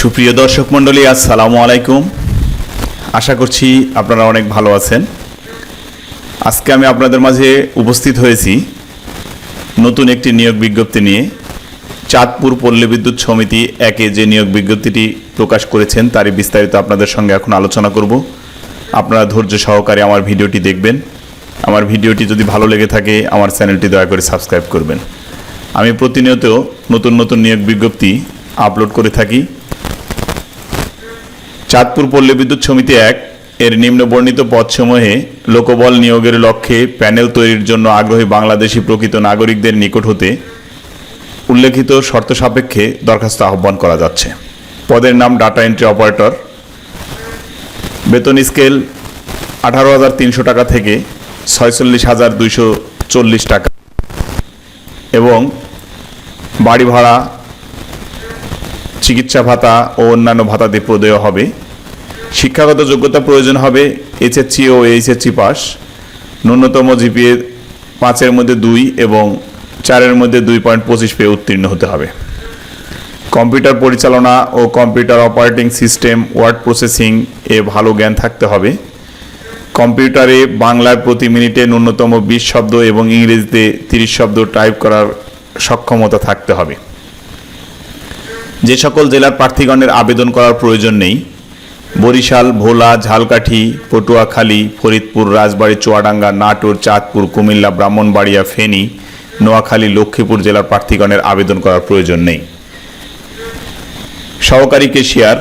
সুপ্রিয় দর্শক মণ্ডলী, আসসালামু আলাইকুম। আশা করছি আপনারা অনেক ভালো আছেন। আজকে আমি আপনাদের মাঝে উপস্থিত হয়েছি নতুন একটি নিয়োগ বিজ্ঞপ্তি নিয়ে। চাঁদপুর পল্লী বিদ্যুৎ সমিতি একে যে নিয়োগ বিজ্ঞপ্তিটি প্রকাশ করেছেন, তারই বিস্তারিত আপনাদের সঙ্গে এখন আলোচনা করব। আপনারা ধৈর্য সহকারে আমার ভিডিওটি দেখবেন। আমার ভিডিওটি যদি ভালো লেগে থাকে, আমার চ্যানেলটি দয়া করে সাবস্ক্রাইব করবেন। আমি প্রতিনিয়ত নতুন নতুন নিয়োগ বিজ্ঞপ্তি আপলোড করে থাকি। চাঁদপুর পল্লী বিদ্যুৎ সমিতি এক এর নিম্ন বর্ণিত পদসমূহে লোকবল নিয়োগের লক্ষ্যে প্যানেল তৈরির জন্য আগ্রহী বাংলাদেশি প্রকৃত নাগরিকদের নিকট হতে উল্লেখিত শর্ত সাপেক্ষে দরখাস্ত আহ্বান করা যাচ্ছে। পদের নাম ডাটা এন্ট্রি অপারেটর। বেতন স্কেল আঠারো হাজার তিনশো টাকা থেকে ছয়চল্লিশ হাজার দুইশো চল্লিশ টাকা এবং বাড়ি ভাড়া চিকিৎসা ভাতা ও অন্যান্য ভাতা দিয়ে প্রদেয় হবে। শিক্ষাগত যোগ্যতা প্রয়োজন হবে এইচএসসি ও এইচএসসি পাস ন্যূনতম জিপিএ পাঁচের মধ্যে দুই এবং চারের মধ্যে দুই পয়েন্ট পঁচিশ পেয়ে উত্তীর্ণ হতে হবে। কম্পিউটার পরিচালনা ও computer operating system, word processing এ ভালো জ্ঞান থাকতে হবে। কম্পিউটারে বাংলায় প্রতি মিনিটে ন্যূনতম বিশ শব্দ এবং ইংরেজিতে তিরিশ শব্দ টাইপ করার সক্ষমতা থাকতে হবে। যে সকল জেলার প্রার্থীগণের আবেদন করার প্রয়োজন নেই, বরিশাল, ভোলা, ঝালকাঠি, পটুয়াখালী, ফরিদপুর, রাজবাড়ী, চুয়াডাঙ্গা, নাটোর, চাঁদপুর, কুমিল্লা, ব্রাহ্মণবাড়িয়া, ফেনী, নোয়াখালী, লক্ষ্মীপুর জেলার প্রার্থীগণের আবেদন করার প্রয়োজন নেই। সহকারী কেশিয়ার,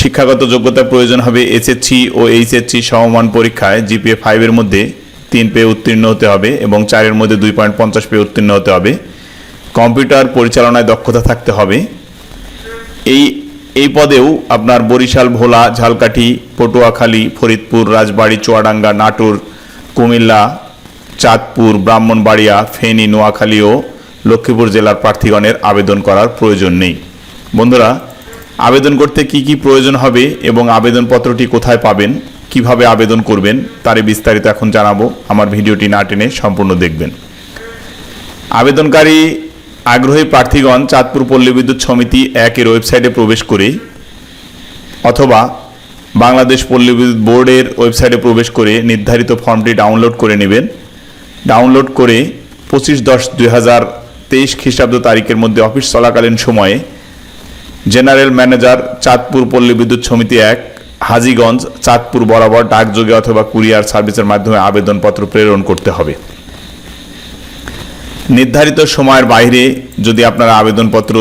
শিক্ষাগত যোগ্যতার প্রয়োজন হবে এসএসসি ও এইচএসসি সমমান পরীক্ষায়, জিপিএ ফাইভের মধ্যে তিন পেয়ে উত্তীর্ণ হতে হবে এবং চারের মধ্যে দুই পয়েন্ট পঞ্চাশ পেয়ে উত্তীর্ণ হতে হবে। কম্পিউটার পরিচালনায় দক্ষতা থাকতে হবে। এই এই পদেও আপনার বরিশাল, ভোলা, ঝালকাঠি, পটুয়াখালী, ফরিদপুর, রাজবাড়ী, চুয়াডাঙ্গা, নাটোর, কুমিল্লা, চাঁদপুর, ব্রাহ্মণবাড়িয়া, ফেনী, নোয়াখালী ও লক্ষ্মীপুর জেলার প্রার্থীগণের আবেদন করার প্রয়োজন নেই। বন্ধুরা, আবেদন করতে কি কি প্রয়োজন হবে এবং আবেদনপত্রটি কোথায় পাবেন, কীভাবে আবেদন করবেন, তারই বিস্তারিত এখন জানাব। আমার ভিডিওটি না টেনে সম্পূর্ণ দেখবেন। আবেদনকারী আগ্রহী প্রার্থীগণ চাঁদপুর পল্লী বিদ্যুৎ সমিতি একের ওয়েবসাইটে প্রবেশ করে অথবা বাংলাদেশ পল্লী বিদ্যুৎ বোর্ডের ওয়েবসাইটে প্রবেশ করে নির্ধারিত ফর্মটি ডাউনলোড করে নেবেন। ডাউনলোড করে পঁচিশ দশ দুই হাজার তেইশ খ্রিস্টাব্দ তারিখের মধ্যে অফিস চলাকালীন সময়ে জেনারেল ম্যানেজার চাঁদপুর পল্লী বিদ্যুৎ সমিতি এক, হাজীগঞ্জ, চাঁদপুর বরাবর ডাকযোগে অথবা কুরিয়ার সার্ভিসের মাধ্যমে আবেদনপত্র প্রেরণ করতে হবে। নির্ধারিত সময়ের বাইরে যদি আপনারা আবেদনপত্র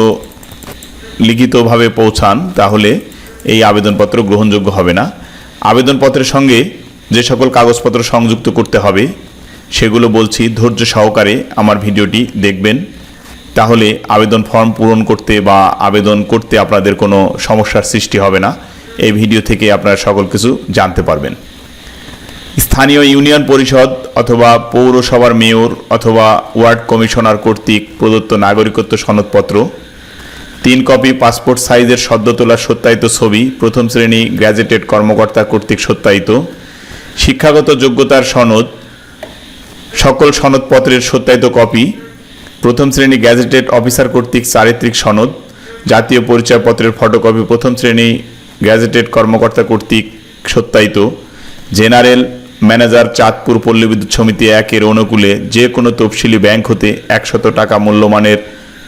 লিখিতভাবে পৌঁছান, তাহলে এই আবেদনপত্র গ্রহণযোগ্য হবে না। আবেদনপত্রের সঙ্গে যে সকল কাগজপত্র সংযুক্ত করতে হবে, সেগুলো বলছি ধৈর্য সহকারে আমার ভিডিওটি দেখবেন। তাহলে আবেদন ফর্ম পূরণ করতে বা আবেদন করতে আপনাদের কোনো সমস্যার সৃষ্টি হবে না। এই ভিডিও থেকে আপনারা সকল কিছু জানতে পারবেন। স্থানীয় ইউনিয়ন পরিষদ অথবা পৌরসভার মেয়র অথবা ওয়ার্ড কমিশনার কর্তৃক প্রদত্ত নাগরিকত্ব সনদপত্র, তিন কপি পাসপোর্ট সাইজের সদ্য তোলা সত্যায়িত ছবি, প্রথম শ্রেণি গ্র্যাজুয়েটেড কর্মকর্তা কর্তৃক সত্যায়িত, শিক্ষাগত যোগ্যতার সনদ, সকল সনদপত্রের সত্যায়িত কপি, প্রথম শ্রেণি গ্যাজেটেড অফিসার কর্তৃক চারিত্রিক সনদ, জাতীয় পরিচয়পত্রের ফটোকপি প্রথম শ্রেণি গ্যাজেটেড কর্মকর্তা কর্তৃক সত্যায়িত, জেনারেল ম্যানেজার চাঁদপুর পল্লী বিদ্যুৎ সমিতি একের অনুকূলে যে কোনো তফসিলি ব্যাংক হতে একশত টাকা মূল্যমানের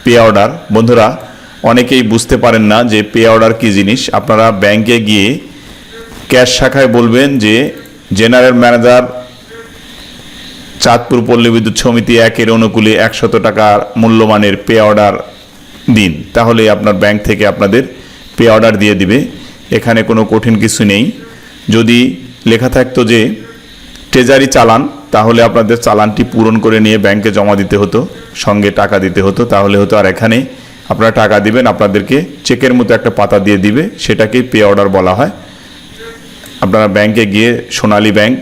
পে অর্ডার। বন্ধুরা, অনেকেই বুঝতে পারেন না যে পে অর্ডার কী জিনিস। আপনারা ব্যাংকে গিয়ে ক্যাশ শাখায় বলবেন যে, জেনারেল ম্যানেজার চাঁদপুর পল্লী বিদ্যুৎ সমিতি একের অনুকূলে একশত টাকার মূল্যমানের পে অর্ডার দিন। তাহলে আপনার ব্যাংক থেকে আপনাদের পে অর্ডার দিয়ে দিবে। এখানে কোনো কঠিন কিছু নেই। যদি লেখা থাকতো যে ট্রেজারি চালান, তাহলে আপনাদের চালানটি পূরণ করে নিয়ে ব্যাংকে জমা দিতে হতো, সঙ্গে টাকা দিতে হতো, তাহলে হতো আর এখানে আপনারা টাকা দিবেন, আপনাদেরকে চেকের মতো একটা পাতা দিয়ে দিবে, সেটাকেই পে অর্ডার বলা হয়। আপনারা ব্যাংকে গিয়ে সোনালী ব্যাংক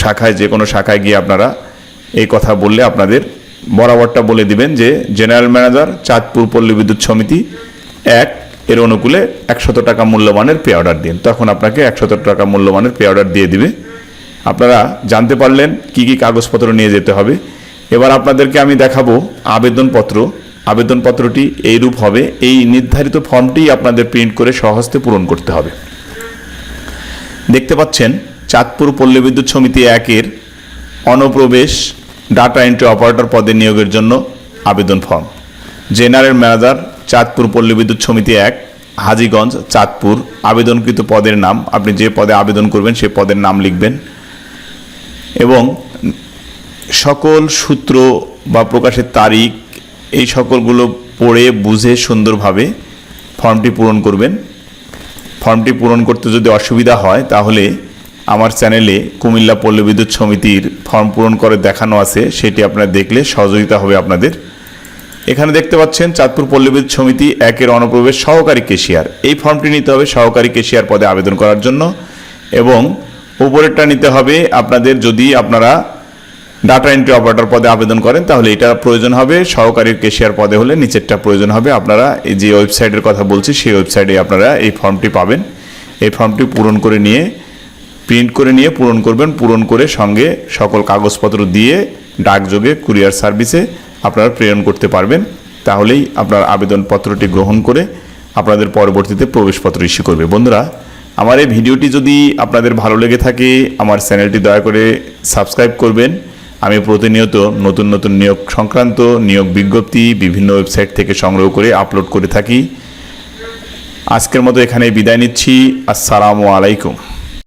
শাখায়, যে কোনো শাখায় গিয়ে আপনারা এই কথা বললে আপনাদের বরাবরটা বলে দিবেন যে জেনারেল ম্যানেজার চাঁদপুর পল্লী বিদ্যুৎ সমিতি, এক, এর অনুকূলে একশত টাকা মূল্যমানের পে অর্ডার দিন। তখন আপনাকে একশত টাকা মূল্যমানের পে অর্ডার দিয়ে দিবে। আপনারা জানতে পারলেন কি কি কাগজপত্র নিয়ে যেতে হবে। এবার আপনাদেরকে আমি দেখাবো আবেদনপত্র। আবেদনপত্রটি এইরূপ হবে, এই নির্ধারিত ফর্মটি আপনাদের প্রিন্ট করে সহস্তে পূরণ করতে হবে। দেখতে পাচ্ছেন, চাঁদপুর পল্লী বিদ্যুৎ সমিতি একের অনুপ্রবেশ ডাটা এন্ট্রি অপারেটর পদে নিয়োগের জন্য আবেদন ফর্ম। জেনারেল ম্যানেজার চাঁদপুর পল্লী বিদ্যুৎ সমিতি এক, হাজীগঞ্জ, চাঁদপুর। আবেদনকৃত পদের নাম, আপনি যে পদে আবেদন করবেন সেই পদের নাম লিখবেন। এবং সকল সূত্র বা প্রকাশের তারিখ, এই সকলগুলো পড়ে, বুঝে, সুন্দরভাবে ফর্মটি পূরণ করবেন। ফর্মটি পূরণ করতে যদি অসুবিধা হয়, তাহলে আমার চ্যানেলে কুমিল্লা পল্লী বিদ্যুৎ সমিতির ফর্ম পূরণ করে দেখানো আছে, সেটি আপনারা দেখলে সহযোগিতা হবে আপনাদের। এখানে দেখতে পাচ্ছেন, চাঁদপুর পল্লী বিদ্যুৎ সমিতি একের অনুপ্রবেশ সহকারী কেশিয়ার। এই ফর্মটি নিতে হবে সহকারী কেশিয়ার পদে আবেদন করার জন্য এবং উপরেরটা নিতে হবে। আপনাদের যদি আপনারা ডাটা এন্ট্রি অপারেটর পদে আবেদন করেন, তাহলে এটা প্রয়োজন হবে। সহকারী কেশিয়ার পদে হলে নিচেরটা প্রয়োজন হবে। আপনারা এই যে ওয়েবসাইটের কথা বলছি, সেই ওয়েবসাইটে আপনারা এই ফর্মটি পাবেন। এই ফর্মটি পূরণ করে নিয়ে প্রিন্ট করে নিয়ে পূরণ করবেন। পূরণ করে সঙ্গে সকল কাগজপত্র দিয়ে ডাকযোগে কুরিয়ার সার্ভিসে আপনারা প্রেরণ করতে পারবেন। তাহলেই আপনার আবেদনপত্রটি গ্রহণ করে আপনাদের পরবর্তীতে প্রবেশপত্র ইস্যু করবে। বন্ধুরা আমার এই ভিডিওটি যদি আপনাদের ভালো লেগে থাকে, আমার চ্যানেলটি দয়া করে সাবস্ক্রাইব করবেন। আমি প্রতিনিয়ত নতুন নতুন নিয়োগ সংক্রান্ত, নিয়োগ বিজ্ঞপ্তি, বিভিন্ন ওয়েবসাইট থেকে সংগ্রহ করে আপলোড করে থাকি। আজকের মতো এখানে বিদায় নিচ্ছি। আসসালামু আলাইকুম।